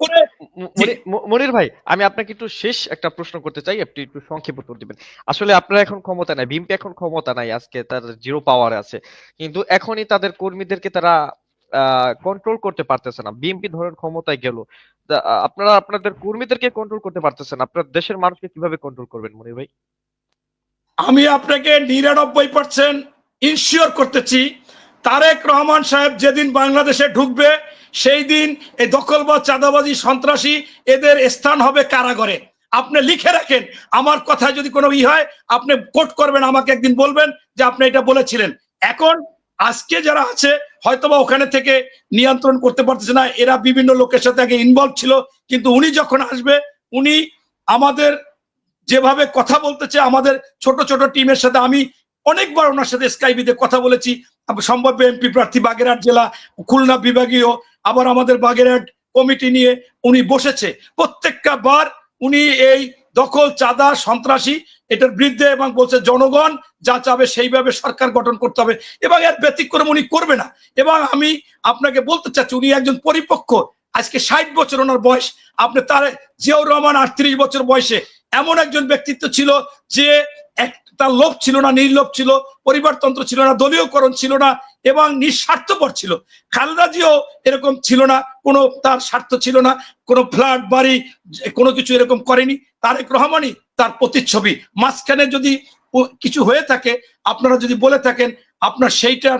করে মনি- মনির ভাই আমি আপনাকে একটু শেষ একটা প্রশ্ন করতে চাই আপনি একটু সংক্ষেপ উত্তর দিবেন। আসলে আপনারা এখন ক্ষমতা নাই বিএনপি এখন ক্ষমতা নাই আজকে তার জিরো পাওয়ারে আছে। কিন্তু এখনই তাদের কর্মীদেরকে তারা কন্ট্রোল করতে পারতেছে না। বিএনপি ধরেন ক্ষমতায় গেল? আপনারা আপনাদের কর্মীদেরকে কন্ট্রোল করতে পারতেছেন আপনার দেশের মানুষকে কীভাবে কন্ট্রোল করবেন মনির ভাই? আমি আপনাকে নিরানব্বই পার্সেন্ট ইনশিওর করতেছি তারেক রহমান সাহেব যেদিন বাংলাদেশে ঢুকবে, সেই দিন এই দখলবাজ, চাঁদাবাজি, সন্ত্রাসী এদের স্থান হবে কারাগারে। আপনি লিখে রাখেন, আমার কথায় যদি কোনো ই হয়, আপনি কোট করবেন, আমাকে একদিন বলবেন যে আপনি এটা বলেছিলেন। এখন আজকে যারা আছে, হয়তোবা ওখানে থেকে নিয়ন্ত্রণ করতে পারতেছে না, এরা বিভিন্ন লোকের সাথে আগে ইনভলভ ছিল, কিন্তু উনি যখন আসবে, উনি আমাদের যেভাবে কথা বলতেছে, আমাদের ছোট ছোট টিমের সাথে আমি অনেকবার ওনার সাথে স্কাইবিতে কথা বলেছি সম্ভাব্য এমপি প্রার্থী বাগেরহাট জেলা, খুলনা বিভাগীয়, আবার আমাদের বাগেরহাট কমিটি নিয়ে উনি বসেছে। প্রত্যেকটা বার উনি এই দখল, চাঁদা, সন্ত্রাসী, এটার বিরুদ্ধে এবং বলছে, জনগণ যা চাবে সেইভাবে সরকার গঠন করতে হবে। এবং এর ব্যতিক্রম উনি করবে না। এবং আমি আপনাকে বলতে চাচ্ছি, উনি একজন পরিপক্ক, আজকে ষাট বছর ওনার বয়স, আপনি তার, জিয়াউর রহমান আটত্রিশ বছর বয়সে এমন একজন ব্যক্তিত্ব ছিল যে এক তার লোভ ছিল না, নির্লোভ ছিল, পরিবারতন্ত্র ছিল না, দলীয়করণ ছিল না, এবং নিঃস্বার্থপর ছিল। খালেদা জিও এরকম ছিল না, কোনো তার স্বার্থ ছিল না, কোনো ফ্ল্যাট, বাড়ি, কোনো কিছু এরকম করেনি। তারেক রহমানই তার প্রতিচ্ছবি। মাঝখানে যদি কিছু হয়ে থাকে, আপনারা যদি বলে থাকেন, আপনার সেইটার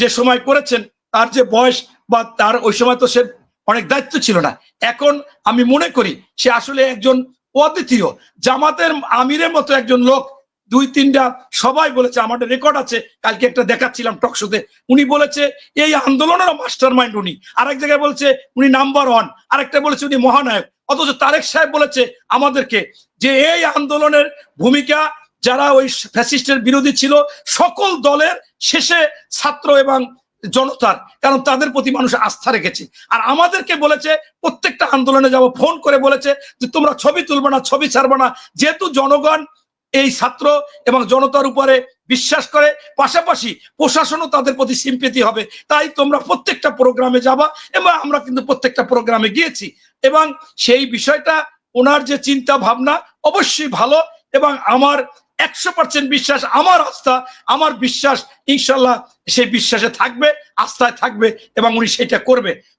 যে সময় করেছেন, তার যে বয়স বা তার ওই সময় তো সে অনেক দায়িত্ব ছিল না। এখন আমি মনে করি, সে আসলে একজন অদ্বিতীয় জামাতের আমিরের মতো একজন লোক, দুই, তিনটা, সবাই বলেছে, আমাদের রেকর্ড আছে, কালকে একটা দেখাচ্ছিলাম টকশোতে উনি বলেছে, এই আন্দোলনের মাস্টার মাইন্ড উনি। আরেক জায়গায় বলছে, উনি নাম্বার ওয়ান আরেকটা বলেছে, উনি মহানায়ক। অথচ তারেক সাহেব বলেছে আমাদেরকে যে এই আন্দোলনের ভূমিকা যারা ওই ফ্যাসিস্টের বিরোধী ছিল, সকল দলের শেষে ছাত্র এবং জনতার, কারণ তাদের প্রতি মানুষ আস্থা রেখেছে। আর আমাদেরকে বলেছে, প্রত্যেকটা আন্দোলনে যাব, ফোন করে বলেছে যে তোমরা ছবি তুলবে না, ছবি ছাড়বে না। যেহেতু জনগণ এই ছাত্র এবং জনতার উপরে বিশ্বাস করে, পাশাপাশি প্রশাসনও তাদের প্রতি সিম্পেতি হবে। তাই তোমরা প্রত্যেকটা প্রোগ্রামে যাবা এবং আমরা কিন্তু প্রত্যেকটা প্রোগ্রামে গিয়েছি। এবং সেই বিষয়টা ওনার যে চিন্তা ভাবনা অবশ্যই ভালো এবং আমার একশো পার্সেন্ট বিশ্বাস আমার আস্থা, আমার বিশ্বাস, ইনশাল্লাহ সেই বিশ্বাসে থাকবে, আস্থায় থাকবে এবং উনি সেটা করবে।